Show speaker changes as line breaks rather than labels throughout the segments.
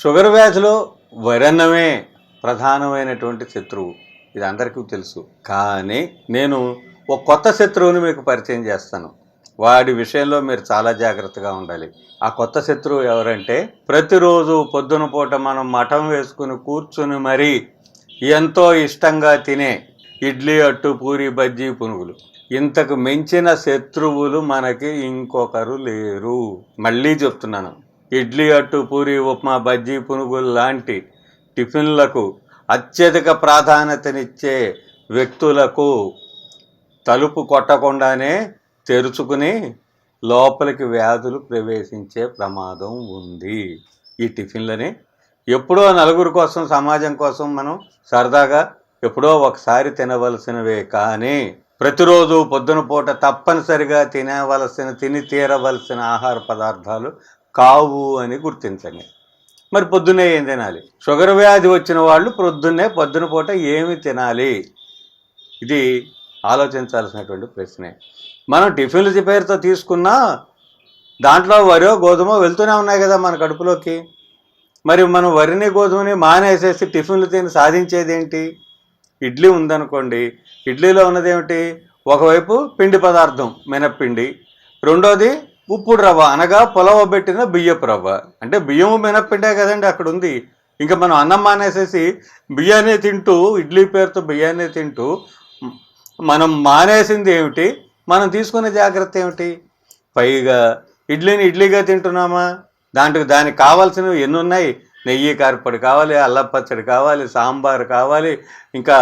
Sugar వ్యాధిలో వరన్నమే ప్రధానమైనటువంటి శత్రువు. ఇది అందరికీ తెలుసు. కానీ నేను ఒక కొత్త శత్రువుని మీకు పరిచయం చేస్తాను. వాడి విషయంలో మీరు చాలా జాగ్రత్తగా ఉండాలి. ఆ కొత్త శత్రువు ఎవరంటే ప్రతిరోజు పొద్దున పూట మనం మఠం వేసుకుని కూర్చుని మరీ ఎంతో ఇష్టంగా తినే ఇడ్లీ అట్టు పూరి బజ్జీ పునుగులు. ఇంతకు మించిన శత్రువులు మనకి ఇంకొకరు లేరు. మళ్ళీ చెప్తున్నాను. ఇడ్లీ అట్టు పూరి ఉప్మా బజ్జీ పునుగులు లాంటి టిఫిన్లకు అత్యధిక ప్రాధాన్యతనిచ్చే వ్యక్తులకు తలుపు కొట్టకుండానే తెరుచుకుని లోపలికి వ్యాధులు ప్రవేశించే ప్రమాదం ఉంది. ఈ టిఫిన్లని ఎప్పుడో నలుగురు కోసం సమాజం కోసం మనం సరదాగా ఎప్పుడో ఒకసారి తినవలసినవే కానీ ప్రతిరోజు పొద్దున పూట తప్పనిసరిగా తినవలసిన తిని తీరవలసిన ఆహార పదార్థాలు కావు అని గుర్తించండి. మరి పొద్దున్నే ఏం తినాలి? షుగర్ వ్యాధి వచ్చిన వాళ్ళు పొద్దున్నే పొద్దున పూట ఏమి తినాలి? ఇది ఆలోచించాల్సినటువంటి ప్రశ్నే. మనం టిఫిన్లు పేరుతో తీసుకున్నా దాంట్లో వరో గోధుమ వెళ్తూనే ఉన్నాయి కదా మన కడుపులోకి. మరి మనం వరిని గోధుమని మానేసేసి టిఫిన్లు తిని సాధించేది ఏంటి ఇడ్లీ ఉందనుకోండి. ఇడ్లీలో ఉన్నదేమిటి? ఒకవైపు పిండి పదార్థం మినప్పిండి. రెండోది ఉప్పుడు రవ్వ అనగా పొలవబెట్టిన బియ్యపు రవ్వ. అంటే బియ్యము మినప్పిండే కదండి అక్కడ ఉంది ఇంకా మనం అన్నం మానేసేసి బియ్యాన్ని తింటూ ఇడ్లీ పేరుతో బియ్యాన్ని తింటూ మనం మానేసింది ఏమిటి? మనం తీసుకునే జాగ్రత్త ఏమిటి? పైగా ఇడ్లీని ఇడ్లీగా తింటున్నామా? దాంట్లో దానికి కావాల్సినవి ఎన్ని ఉన్నాయి? నెయ్యి కారపడి కావాలి అల్లం పచ్చడి కావాలి సాంబార్ కావాలి ఇంకా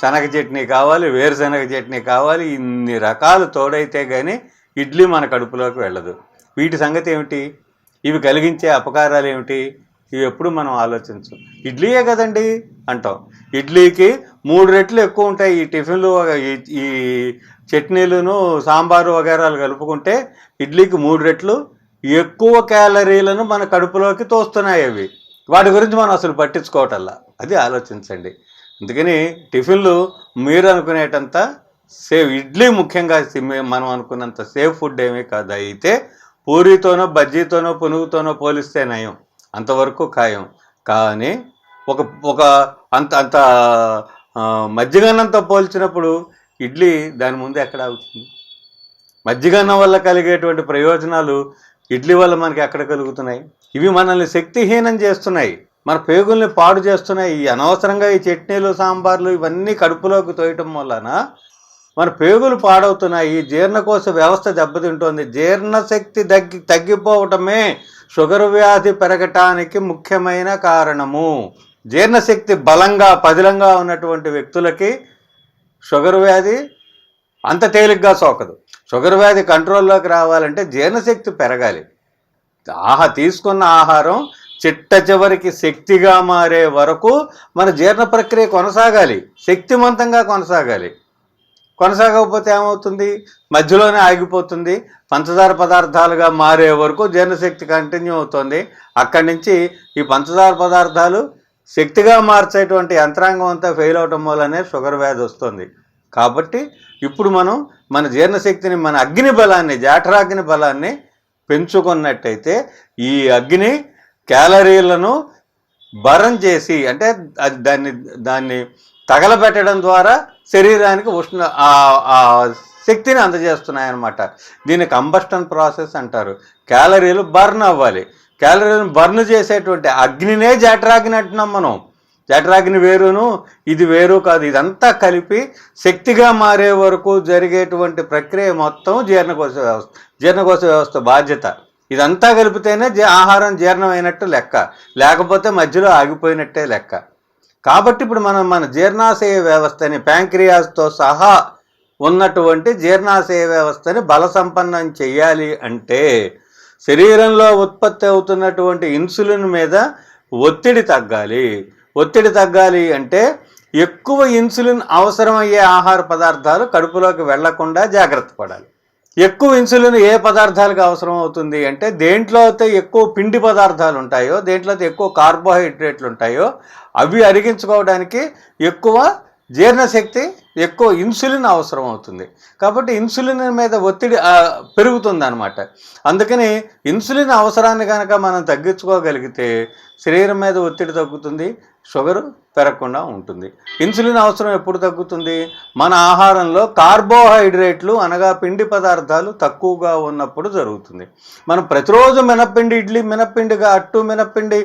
శనగ చట్నీ కావాలి వేరుశనగ చట్నీ కావాలి ఇన్ని రకాలు తోడైతే కానీ ఇడ్లీ మన కడుపులోకి వెళ్ళదు. వీటి సంగతి ఏమిటి? ఇవి కలిగించే అపకారాలు ఏమిటి? ఇవి ఎప్పుడు మనం ఆలోచించు. ఇడ్లీయే కదండి అంటాం. ఇడ్లీకి మూడు రెట్లు ఎక్కువ ఉంటాయి. ఈ టిఫిన్లు ఈ- ఈ చట్నీలను సాంబారు వగేరాలు కలుపుకుంటే ఇడ్లీకి మూడు రెట్లు ఎక్కువ క్యాలరీలను మన కడుపులోకి తోస్తున్నాయి అవి. వాటి గురించి మనం అసలు పట్టించుకోవటల్లా అది ఆలోచించండి. అందుకని టిఫిన్లు మీరు అనుకునేటంత సేవ్ ఇడ్లీ ముఖ్యంగా మనం అనుకున్నంత సేఫ్ ఫుడ్ ఏమీ కాదు. అయితే పూరితోనో బజ్జీతోనో పునుగుతోనో పోలిస్తే నయం. అంతవరకు ఖాయం. కానీ ఒక ఒక అంత అంత మజ్జిగన్నంతో పోల్చినప్పుడు ఇడ్లీ దాని ముందు ఎక్కడ అవుతుంది మజ్జిగన్నం వల్ల కలిగేటువంటి ప్రయోజనాలు ఇడ్లీ వల్ల మనకి ఎక్కడ కలుగుతున్నాయి? ఇవి మనల్ని శక్తిహీనం చేస్తున్నాయి. మన పేగుల్ని పాడు చేస్తున్నాయి. ఈ అనవసరంగా ఈ చట్నీలు సాంబార్లు ఇవన్నీ కడుపులోకి తోయటం వలన మన పేగులు పాడవుతున్నాయి. జీర్ణకోశ వ్యవస్థ దెబ్బతింటోంది. జీర్ణశక్తి తగ్గి తగ్గిపోవటమే షుగర్ వ్యాధి పెరగటానికి ముఖ్యమైన కారణము. జీర్ణశక్తి బలంగా పదిలంగా ఉన్నటువంటి వ్యక్తులకి షుగర్ వ్యాధి అంత తేలిగ్గా సోకదు. షుగర్ వ్యాధి కంట్రోల్లోకి రావాలంటే జీర్ణశక్తి పెరగాలి. ఆహా తీసుకున్న ఆహారం చిట్ట చివరికి శక్తిగా మారే వరకు మన జీర్ణ ప్రక్రియ కొనసాగాలి. శక్తివంతంగా కొనసాగాలి. కొనసాగకపోతే ఏమవుతుంది? మధ్యలోనే ఆగిపోతుంది. పంచదార పదార్థాలుగా మారే వరకు జీర్ణశక్తి కంటిన్యూ అవుతుంది. అక్కడి నుంచి ఈ పంచదార పదార్థాలు శక్తిగా మార్చేటువంటి యంత్రాంగం అంతా ఫెయిల్ అవటం వల్లనే షుగర్ వ్యాధి వస్తుంది. కాబట్టి ఇప్పుడు మనం మన జీర్ణశక్తిని మన అగ్ని బలాన్ని జాఠరాగ్ని బలాన్ని పెంచుకున్నట్టయితే ఈ అగ్ని క్యాలరీలను బరం చేసి అంటే అది దాన్ని దాన్ని తగలబెట్టడం ద్వారా శరీరానికి ఉష్ణ శక్తిని అందజేస్తున్నాయన్నమాట. దీన్ని కంబస్టన్ ప్రాసెస్ అంటారు. క్యాలరీలు బర్న్ అవ్వాలి. క్యాలరీలను బర్న్ చేసేటువంటి అగ్నినే జఠరాగ్ని అంటున్నాం మనం. జఠరాగ్ని వేరును ఇది వేరు కాదు. ఇదంతా కలిపి శక్తిగా మారే వరకు జరిగేటువంటి ప్రక్రియ మొత్తం జీర్ణకోశ వ్యవస్థ జీర్ణకోశ వ్యవస్థ బాధ్యత. ఇదంతా కలిపితేనే జీ- ఆహారం జీర్ణమైనట్టు లెక్క. లేకపోతే మధ్యలో ఆగిపోయినట్టే లెక్క. కాబట్టి ఇప్పుడు మనం మన జీర్ణాశయ వ్యవస్థని ప్యాంక్రియాస్తో సహా ఉన్నటువంటి జీర్ణాశయ వ్యవస్థని బలసంపన్నం చేయాలి అంటే శరీరంలో ఉత్పత్తి అవుతున్నటువంటి ఇన్సులిన్ మీద ఒత్తిడి తగ్గాలి. ఒత్తిడి తగ్గాలి అంటే ఎక్కువ ఇన్సులిన్ అవసరమయ్యే ఆహార పదార్థాలు కడుపులోకి వెళ్ళకుండా జాగ్రత్త పడాలి. ఎక్కువ ఇన్సులిన్ ఏ పదార్థాలకు అవసరం అవుతుంది అంటే దేంట్లో అయితే ఎక్కువ పిండి పదార్థాలు ఉంటాయో దేంట్లో అయితే ఎక్కువ కార్బోహైడ్రేట్లు ఉంటాయో అవి అరిగించుకోవడానికి ఎక్కువ జీర్ణశక్తి ఎక్కువ ఇన్సులిన్ అవసరం అవుతుంది. కాబట్టి ఇన్సులిన్ మీద ఒత్తిడి పెరుగుతుంది అనమాట అందుకని ఇన్సులిన్ అవసరాన్ని కనుక మనం తగ్గించుకోగలిగితే శరీరం మీద ఒత్తిడి తగ్గుతుంది షుగర్ పెరగకుండా ఉంటుంది. ఇన్సులిన్ అవసరం ఎప్పుడు తగ్గుతుంది? మన ఆహారంలో కార్బోహైడ్రేట్లు అనగా పిండి పదార్థాలు తక్కువగా ఉన్నప్పుడు జరుగుతుంది. మనం ప్రతిరోజు మినప్పిండి ఇడ్లీ మినప్పిండిగా అట్టు మినప్పిండి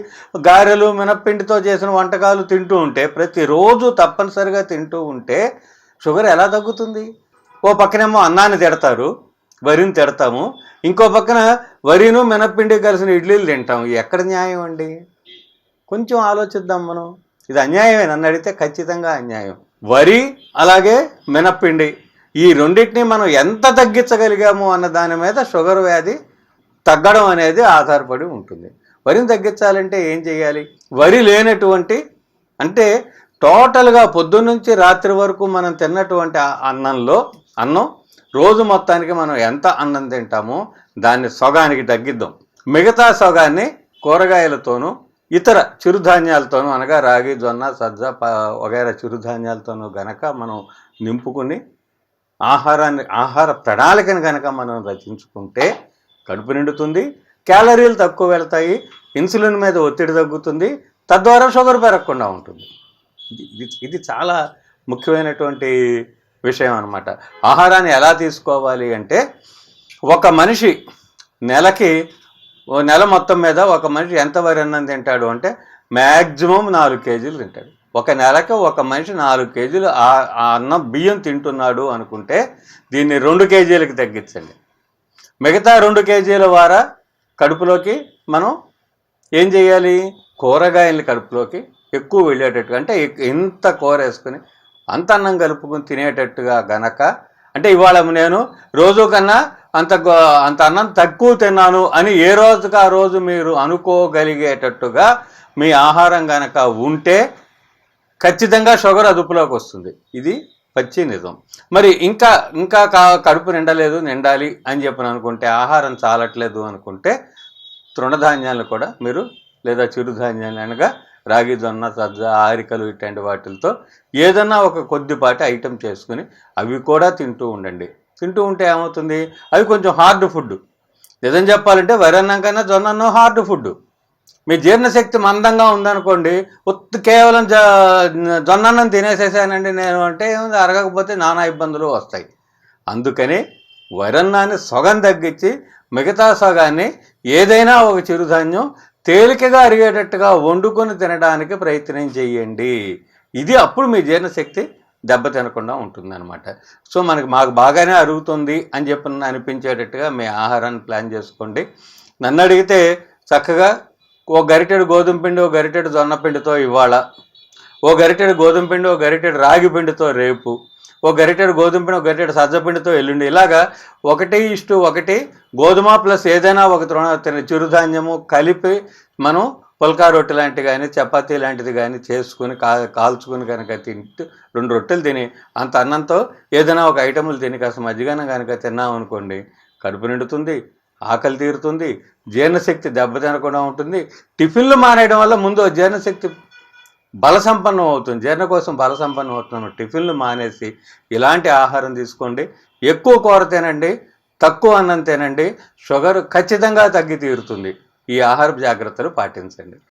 గారెలు మినప్పిండితో చేసిన వంటకాలు తింటూ ఉంటే ప్రతిరోజు తప్పనిసరిగా తింటూ ఉంటే షుగర్ ఎలా తగ్గుతుంది? ఓ పక్కనేమో అన్నాన్ని తిడతారు వరిని తిడతాము. ఇంకో పక్కన వరిను మినప్పిండి కలిసిన ఇడ్లీలు తింటాం ఎక్కడ న్యాయం అండి? కొంచెం ఆలోచిద్దాం మనం. ఇది అన్యాయమే నన్ను అడిగితే ఖచ్చితంగా అన్యాయం. వరి అలాగే మినప్పిండి ఈ రెండింటిని మనం ఎంత తగ్గించగలిగాము అన్న దాని మీద షుగర్ వ్యాధి తగ్గడం అనేది ఆధారపడి ఉంటుంది. వరిని తగ్గించాలంటే ఏం చేయాలి? వరి లేనటువంటి అంటే టోటల్గా పొద్దున్నుంచి రాత్రి వరకు మనం తిన్నటువంటి అన్నంలో అన్నం రోజు మొత్తానికి మనం ఎంత అన్నం తింటామో దాన్ని సొగానికి తగ్గిద్దాం. మిగతా సొగాన్ని కూరగాయలతోనూ ఇతర చిరుధాన్యాలతోనూ అనగా రాగి జొన్న సజ్జ ప వగైరా చిరుధాన్యాలతోనూ గనక మనం నింపుకుని ఆహారాన్ని ఆహార ప్రణాళికను కనుక మనం రచించుకుంటే కడుపు నిండుతుంది క్యాలరీలు తక్కువ వెళ్తాయి ఇన్సులిన్ మీద ఒత్తిడి తగ్గుతుంది తద్వారా షుగర్ పెరగకుండా ఉంటుంది. ఇది ఇది- చాలా ముఖ్యమైనటువంటి విషయం అనమాట ఆహారాన్ని ఎలా తీసుకోవాలి అంటే ఒక మనిషి నెలకి ఓ నెల మొత్తం మీద ఒక మనిషి ఎంత వరి అన్నం తింటాడు అంటే మ్యాక్సిమం నాలుగు కేజీలు తింటాడు. ఒక నెలకి ఒక మనిషి నాలుగు కేజీలు ఆ అన్నం బియ్యం తింటున్నాడు అనుకుంటే దీన్ని రెండు కేజీలకి తగ్గించండి. మిగతా రెండు కేజీల వార కడుపులోకి మనం ఏం చేయాలి? కూరగాయల్ని కడుపులోకి ఎక్కువ వెళ్ళేటట్టుగా అంటే ఇంత ఎంత అంత అన్నం కలుపుకొని తినేటట్టుగా గనక అంటే ఇవాళ నేను రోజు కన్నా అంత అంత అన్నం తక్కువ తిన్నాను అని ఏ రోజుకి ఆ రోజు మీరు అనుకోగలిగేటట్టుగా మీ ఆహారం కనుక ఉంటే ఖచ్చితంగా షుగర్ అదుపులోకి వస్తుంది. ఇది పచ్చి నిజం. మరి ఇంకా ఇంకా కా కడుపు నిండలేదు నిండాలి అని చెప్పని అనుకుంటే ఆహారం చాలట్లేదు అనుకుంటే తృణధాన్యాలు కూడా మీరు లేదా చిరుధాన్యాలు అనగా రాగి జొన్న సజ్జ ఆరికలు ఇట్లాంటి వాటితో ఏదన్నా ఒక కొద్దిపాటి ఐటెం చేసుకుని అవి కూడా తింటూ ఉండండి. తింటూ ఉంటే ఏమవుతుంది? అవి కొంచెం హార్డ్ ఫుడ్. నిజం చెప్పాలంటే వరి అన్నం కన్నా జొన్న అన్నం హార్డ్ ఫుడ్. మీ జీర్ణశక్తి మందంగా ఉందనుకోండి ఉత్తి కేవలం జ జొన్నన్నం తినేసేసానండి నేను అంటే ఏముంది? అరగకపోతే నానా ఇబ్బందులు వస్తాయి. అందుకని వరన్నాన్ని సొగం తగ్గించి మిగతా సగాన్ని ఏదైనా ఒక చిరుధాన్యం తేలికగా అరిగేటట్టుగా వండుకొని తినడానికి ప్రయత్నం చేయండి. ఇది అప్పుడు మీ జీర్ణశక్తి దెబ్బ తినకుండా ఉంటుందన్నమాట. సో మనకి మాకు బాగానే అరుగుతుంది అని చెప్పి అనిపించేటట్టుగా మీ ఆహారాన్ని ప్లాన్ చేసుకోండి. నన్ను అడిగితే చక్కగా ఓ గరిటెడు గోధుమ పిండి ఓ గరిటెడు జొన్న పిండితో ఇవాళ ఓ గరిటెడు గోధుమ పిండి ఓ గరిటెడు రాగి పిండితో రేపు ఓ గరిటెడు గోధుమ పిండి ఒక గరిటెడు సజ్జపిండితో ఎల్లుండి. ఇలాగా ఒకటి ఇష్టు ఒకటి గోధుమ ప్లస్ ఏదైనా ఒక తృణ తిన- చిరుధాన్యము కలిపి మనం పుల్కా రొట్టె లాంటి కానీ చపాతీ లాంటిది కానీ చేసుకుని కా కాల్చుకుని కనుక తింటూ రెండు రొట్టెలు తిని అంత అన్నంతో ఏదైనా ఒక ఐటములు తిని కాస్త మజ్జిగన కనుక తిన్నాం అనుకోండి కడుపు నిండుతుంది ఆకలి తీరుతుంది జీర్ణశక్తి దెబ్బతినకుండా ఉంటుంది. టిఫిన్లు మానేయడం వల్ల ముందు జీర్ణశక్తి బలసంపన్నం అవుతుంది. జీర్ణ కోసం బలసంపన్నం అవుతున్నాం టిఫిన్లు మానేసి ఇలాంటి ఆహారం తీసుకోండి. ఎక్కువ కూర తినండి తక్కువ అన్నం తినండి షుగర్ ఖచ్చితంగా తగ్గి తీరుతుంది. ఈ ఆహార జాగ్రత్తలు పాటించండి.